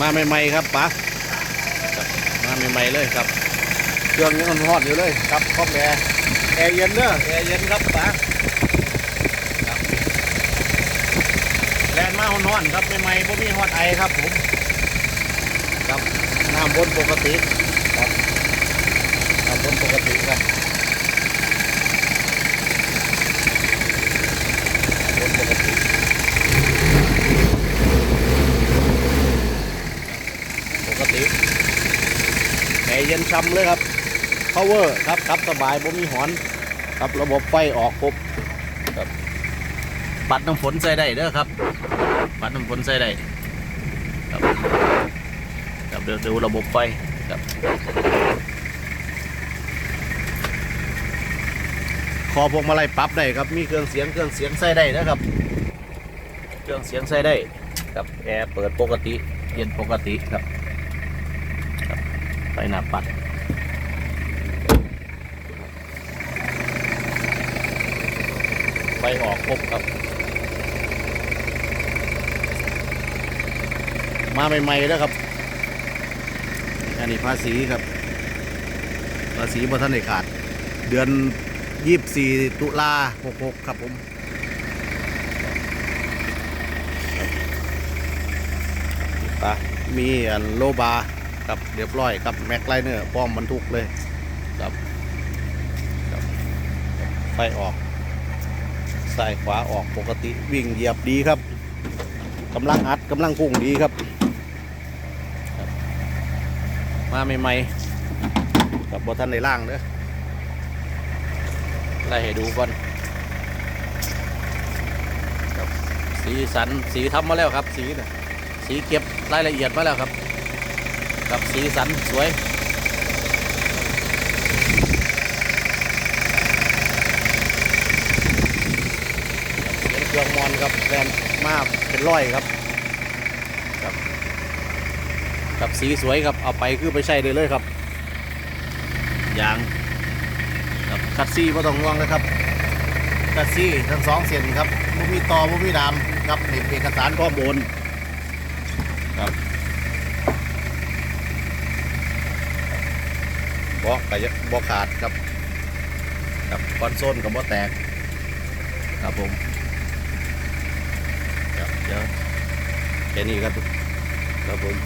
มาใหม่ๆครับป๋ามาใหม่ๆเลยครับ เครื่องยังร้อนอยู่เลยครับครอบแอร์แอร์เย็นเด้อแอร์เย็นครับป๋าครับแลนมาร้อนๆครับใหม่ๆบ่มีฮอตไอครับผมครับน้ำบนปกติครับน้ำบนปกติครับบนปกติ ปกติแอร์เย็นช่ำเลยครับ power ครับครับสบายบ่มีหอนครับระบบไฟออกครบครับปัดน้ำฝนใส่ได้เด้อครับ ปัดน้ำฝนใส่ได้ครับครับเดี๋ยวดูระบบไฟครับคอพวงมาลัยปรับได้ครับมีเครื่องเสียงเครื่องเสียงใส่ได้นะครับ เครื่องเสียงใส่ได้ครับแอร์เปิดปกติ เย็นปกติครับ หน้าปัดไฟออกครบครับ มาใหม่ๆแล้วครับ อันนี้ภาษีครับ ภาษีบนท่านได้ขาด เดือนยี่สี่ตุลาหกหกครับผมตามีอันโลบาร์ กับเรียบร้อยกับแม็กไลเนอร์พร้อมบรรทุกเลยครับไฟออกซ้ายขวาออกปกติวิ่งเหยียบดีครับกำลังอัดกำลังพุ่งดีครับ มาใหม่ๆกับบทันในล่างเด้อไล่ให้ดูก่อนสีสันสีทำมาแล้วครับ สีนะสีเก็บรายละเอียดมาแล้วครับับสีสันสวยเสียงเครื่องมอนครับแรนมากเป็นร้อยครับครับกับสีสวยครับเอาไปคือไปใช้ได้เลยครับยางครับคัดซี่ไม่ต้องห่วงนะครับคัดซี่ทั้งสองเส้นครับบ่มีต่อบ่มีดามครับนี่เอกสารข้อมูลครับ บอกกะยะบอกขาดครับกับคอนโซลกับบ่แตก ครับผมครับเดี๋ยวแค่นี้ครับครับผม